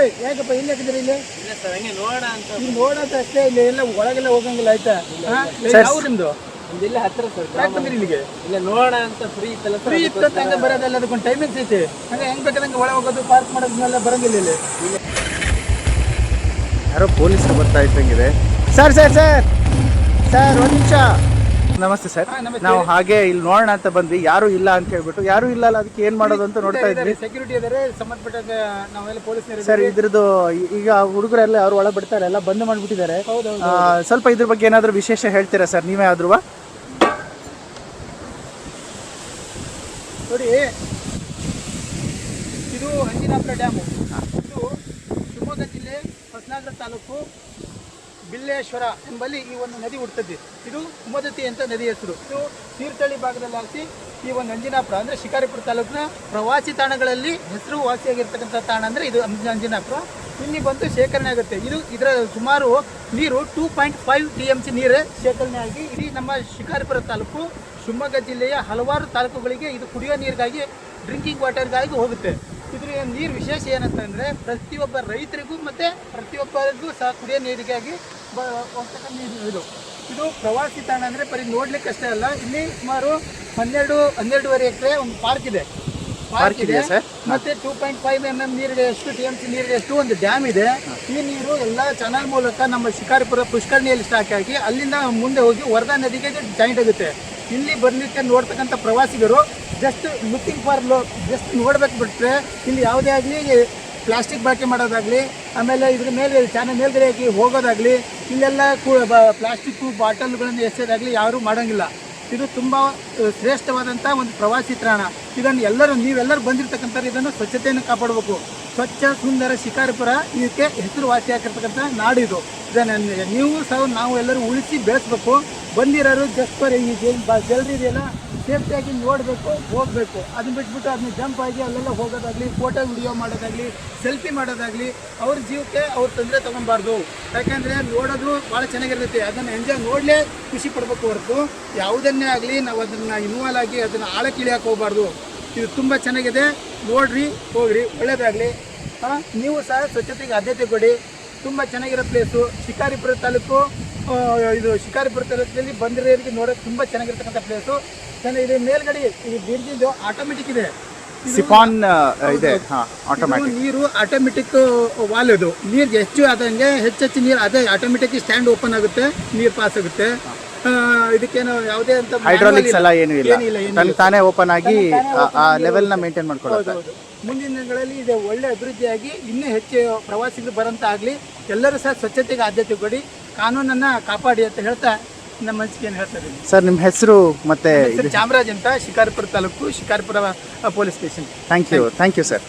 ಏಯ್, ಯಾಕಪ್ಪ ಇಲ್ಲಿ ಹಾಕಿದ್ರಿ ಇಲ್ಲಿ? ಇಲ್ಲ ಸರ್ ಹಂಗೆ ನೋಡೋಣ ಅಂತ. ಇಲ್ಲಿ ನೋಡೋದು ಅಷ್ಟೇ ಇಲ್ಲಿ ಎಲ್ಲ ಒಳಗೆಲ್ಲ ಹೋಗಂಗಿಲ್ಲ ಆಯ್ತಾ? ಯಾವ ನಿಮ್ದು? ಒಂದಿಲ್ಲ ಹತ್ರ ಸರ್ ಯಾಕೆ ಬಂದ್ರಿ ಇಲ್ಲಿಗೆ? ಇಲ್ಲ ನೋಡೋಣ ಅಂತ ಫ್ರೀ ಇತ್ತಲ್ಲ ಸರ್ ಫ್ರೀ ಇತ್ತು ಹಂಗೆ ಬರೋದಲ್ಲ ಅದಕ್ಕೊಂದು ಟೈಮಿಂಗ್ಸ್ ಐತೆ ಹಂಗೆ ಹೆಂಗ್ ಬೇಕಾದಂಗೆ ಒಳ ಹೋಗೋದು ಪಾರ್ಕ್ ಮಾಡೋದನ್ನೆಲ್ಲ ಬರಂಗಿಲ್ಲ ಇಲ್ಲಿ. ಯಾರೋ ಪೊಲೀಸ್ ಬರ್ತಾ ಇದ್ದಂಗಿದೆ. Sir sir sir. ಸರ್ ಒಂದು ನಿಮಿಷ. ನಮಸ್ತೆ ಸರ್. ನಾವು ಹಾಗೆ ಇಲ್ಲಿ ನೋಡೋಣ ಅಂತ ಬಂದ್ವಿ. ಯಾರು ಇಲ್ಲ ಅಂತ ಹೇಳ್ಬಿಟ್ಟು ಯಾರು ಇಲ್ಲ ಅಲ್ಲ ಅದಕ್ಕೆ ಏನ್ ಮಾಡೋದು ಅಂತ ನೋಡ್ತಾ ಇದ್ವಿ. ಸೆಕ್ಯೂರಿಟಿ ಇದಾರೆ ಸಂಬಂಧಪಟ್ಟ ನಾವೆಲ್ಲ ಪೊಲೀಸ್ ಸರ್ ಇದ್ರದ್ದು ಈಗ ಹುಡುಗರೆಲ್ಲ ಅವ್ರು ಒಳಗೆ ಬಿಡ್ತಾರೆ ಎಲ್ಲ ಬಂದ್ ಮಾಡ್ಬಿಟ್ಟಿದ್ದಾರೆ. ಸ್ವಲ್ಪ ಇದ್ರ ಬಗ್ಗೆ ಏನಾದರೂ ವಿಶೇಷ ಹೇಳ್ತೀರಾ ಸರ್? ನೀವೇ ಆದ್ರೂ ನೋಡಿ ಇದು ಅಂಜಿನಾಪುರ ಡ್ಯಾಮು. ಇದು ಶಿವಮೊಗ್ಗ ಜಿಲ್ಲೆ ಹೊಸನಗರ ತಾಲೂಕು ಬಿಲ್ಲೇಶ್ವರ ಎಂಬಲ್ಲಿ ಈ ಒಂದು ನದಿ ಹುಡ್ತದೆ ಇದು ಕುಮದತಿ ಅಂತ ನದಿ ಹೆಸರು. ಇದು ತೀರ್ಥಹಳ್ಳಿ ಭಾಗದಲ್ಲಿ ಹಾಕಿ ಈ ಒಂದು ಅಂಜನಾಪುರ ಅಂದರೆ ಶಿಕಾರಿಪುರ ತಾಲೂಕಿನ ಪ್ರವಾಸಿ ತಾಣಗಳಲ್ಲಿ ಹೆಸರು ವಾಸಿಯಾಗಿರ್ತಕ್ಕಂಥ ತಾಣ ಅಂದರೆ ಇದು ಅಂಜನಾಪುರ ಇಲ್ಲಿ ಬಂದು ಶೇಖರಣೆ ಆಗುತ್ತೆ. ಇದು ಇದರ ಸುಮಾರು ನೀರು two point five T M C ನೀರೇ ಶೇಖರಣೆ ಆಗಿ ಇಡೀ ನಮ್ಮ ಶಿಕಾರಿಪುರ ತಾಲೂಕು, ಶಿವಮೊಗ್ಗ ಜಿಲ್ಲೆಯ ಹಲವಾರು ತಾಲೂಕುಗಳಿಗೆ ಇದು ಕುಡಿಯೋ ನೀರಿಗಾಗಿ ಡ್ರಿಂಕಿಂಗ್ ವಾಟರ್ಗಾಗಿ ಹೋಗುತ್ತೆ. ಇದ್ರ ನೀರು ವಿಶೇಷ ಏನಂತಂದರೆ ಪ್ರತಿಯೊಬ್ಬ ರೈತರಿಗೂ ಮತ್ತು ಪ್ರತಿಯೊಬ್ಬರಿಗೂ ಸಹ ಕುಡಿಯೋ ನೀರಿಗಾಗಿ ಹೋಗ್ತಕ್ಕಂಥ ಇದು. ಇದು ಪ್ರವಾಸಿ ತಾಣ ಅಂದರೆ ಬರೀ ನೋಡ್ಲಿಕ್ಕೆ ಅಷ್ಟೇ ಅಲ್ಲ ಇಲ್ಲಿ ಸುಮಾರು ಹನ್ನೆರಡು ಹನ್ನೆರಡುವರೆ ಎಕರೆ ಒಂದು ಪಾರ್ಕ್ ಇದೆ. ಪಾರ್ಕ್ ಇದೆ. ಸರ್? ಮತ್ತೆ two point five M M ನೀರಿದೆ ಎಷ್ಟು ಟಿ ಎಂ ಸಿ ನೀರಿದೆ ಎಷ್ಟು ಒಂದು ಡ್ಯಾಮ್ ಇದೆ. ಈ ನೀರು ಎಲ್ಲ ಚಾನಲ್ ಮೂಲಕ ನಮ್ಮ ಶಿಕಾರಿಪುರ ಪುಷ್ಕರಣಿಯಲ್ಲಿ ಸ್ಟಾಕ್ ಆಗಿ ಅಲ್ಲಿಂದ ಮುಂದೆ ಹೋಗಿ ವರದಾ ನದಿಗೆ ಜಾಯಿಂಟ್ ಆಗುತ್ತೆ. ಇಲ್ಲಿ ಬರ್ಲಿಕ್ಕೆ ನೋಡ್ತಕ್ಕಂಥ ಪ್ರವಾಸಿಗರು just looking for low just ನೋಡ್ಬೇಕು ಬಿಟ್ರೆ ಇಲ್ಲಿ ಯಾವುದೇ ಆಗಲಿ ಪ್ಲಾಸ್ಟಿಕ್ ಬಳಕೆ ಮಾಡೋದಾಗಲಿ, ಆಮೇಲೆ ಇದ್ರ ಮೇಲೆ ಚಾನಲ್ ಮೇಲ್ಗಡೆ ಹಾಕಿ ಹೋಗೋದಾಗಲಿ, ಇಲ್ಲೆಲ್ಲ ಕು ಪ್ಲಾಸ್ಟಿಕ್ಕು ಬಾಟಲ್ಗಳನ್ನು ಎಸೆಯೋದಾಗಲಿ ಯಾರೂ ಮಾಡೋಂಗಿಲ್ಲ. ಇದು ತುಂಬ ಶ್ರೇಷ್ಠವಾದಂಥ ಒಂದು ಪ್ರವಾಸಿ ತಾಣ. ಇದನ್ನು ಎಲ್ಲರೂ, ನೀವೆಲ್ಲರೂ ಬಂದಿರತಕ್ಕಂಥವ್ರು ಇದನ್ನು ಸ್ವಚ್ಛತೆಯನ್ನು ಕಾಪಾಡಬೇಕು. ಸ್ವಚ್ಛ, ಸುಂದರ ಶಿಕಾರಿಪುರ ಇದಕ್ಕೆ ಹೆಸರುವಾಸಿ ಆಗಿರ್ತಕ್ಕಂಥ ನಾಡು ಇದು. ಇದನ್ನು ನೀವು ಸಹ ನಾವು ಎಲ್ಲರೂ ಉಳಿಸಿ ಬೆಳೆಸ್ಬೇಕು. ಬಂದಿರೋರು ಜಸ್ಟ್ ಈ ಬಾ ಇದೆಯಲ್ಲ ಸೇಫ್ಟಿಯಾಗಿ ನೋಡಬೇಕು, ಹೋಗಬೇಕು. ಅದನ್ನ ಬಿಟ್ಬಿಟ್ಟು ಅದನ್ನ ಜಂಪ್ ಆಗಿ ಅಲ್ಲೆಲ್ಲ ಹೋಗೋದಾಗಲಿ ಫೋಟೋ ವಿಡಿಯೋ ಮಾಡೋದಾಗಲಿ ಸೆಲ್ಫಿ ಮಾಡೋದಾಗಲಿ, ಅವ್ರ ಜೀವಕ್ಕೆ ಅವ್ರ ತೊಂದರೆ ತೊಗೊಬಾರ್ದು ಯಾಕೆಂದರೆ ನೋಡೋದು ಭಾಳ ಚೆನ್ನಾಗಿರ್ತೈತಿ. ಅದನ್ನು ಎಂಜಾಯ್ ನೋಡಲೇ ಖುಷಿ ಪಡಬೇಕು ಹೊರತು. ಯಾವುದನ್ನೇ ಆಗಲಿ ನಾವು ಅದನ್ನು ಇನ್ವಾಲ್ವ್ ಆಗಿ ಅದನ್ನು ಆಳಕ್ಕೆ ಇಳಿಯಕ್ಕೆ ಹೋಗಬಾರ್ದು. ಇದು ತುಂಬ ಚೆನ್ನಾಗಿದೆ. ನೋಡ್ರಿ, ಹೋಗ್ರಿ. ಒಳ್ಳೇದಾಗಲಿ. ನೀವು ಸಹ ಸ್ವಚ್ಛತೆಗೆ ಆದ್ಯತೆ ಕೊಡಿ. ತುಂಬ ಚೆನ್ನಾಗಿರೋ ಪ್ಲೇಸು ಶಿಕಾರಿಪುರ ತಾಲೂಕು ಇದು ಶಿಕಾರಿಪುರ ತಾಲೂಕಿನಲ್ಲಿ ಬಂದಿರೋರಿಗೆ ನೋಡೋಕೆ ತುಂಬ ಚೆನ್ನಾಗಿರ್ತಕ್ಕಂಥ ಪ್ಲೇಸು ಚೆನ್ನಾಗಿ ಇದು ಮೇಲ್ಗಡೆ ಈ ಬಿರ್ಜಿಂದು ಆಟೋಮೆಟಿಕ್ ಇದೆ. ಸಿಫಾನ್ ಇದೆ. ಆಟೋಮ್ಯಾಟಿಕ್ ನೀರು ಆಟೋಮೆಟಿಕ್ ವಾಲ್ ಇದು. ನೀರು ಹೆಚ್ಚು ಆದಂಗೆ ಹೆಚ್ಚೆಚ್ಚು ನೀರು ಅದೇ ಆಟೋಮೆಟಿಕ್ ಸ್ಟ್ಯಾಂಡ್ ಓಪನ್ ಆಗುತ್ತೆ ನೀರು ಪಾಸ್ ಆಗುತ್ತೆ. ಇದಕ್ಕೇನು ಯಾವುದೇ ಅಂತ ಹೈಡ್ರಾಲಿಕ್ಸ್ ಎಲ್ಲ ಏನು ಇಲ್ಲ. ತಾನೇ ಓಪನ್ ಆಗಿ ಆ- ಲೆವೆಲ್ನ ಮೇಂಟೈನ್ ಮಾಡ್ಕೊಳ್ಳುತ್ತೆ. ಮುಂದಿನ ದಿನಗಳಲ್ಲಿ ಇದು ಒಳ್ಳೆ ಅಭಿವೃದ್ಧಿಯಾಗಿ ಇನ್ನೂ ಹೆಚ್ಚು ಪ್ರವಾಸಿಗರು ಬರಂತ ಆಗಲಿ ಎಲ್ಲರೂ ಸಹ ಸ್ವಚ್ಛತೆಗೆ ಆದ್ಯತೆ ಕೊಡಿ. ಕಾನೂನನ್ನು ಕಾಪಾಡಿ ಅಂತ ಹೇಳ್ತಾ ನಮ್ಮ ಅನಿಸಿಕೆಯನ್ನು ಏನು ಹೇಳ್ತಾರೆ ಇದ್ದೀನಿ. ಸರ್ ನಿಮ್ಮ ಹೆಸರು ಮತ್ತೆ ಚಾಮರಾಜ್ ಅಂತ Shikaripura taluk Shikaripura police station. Thank you thank you sir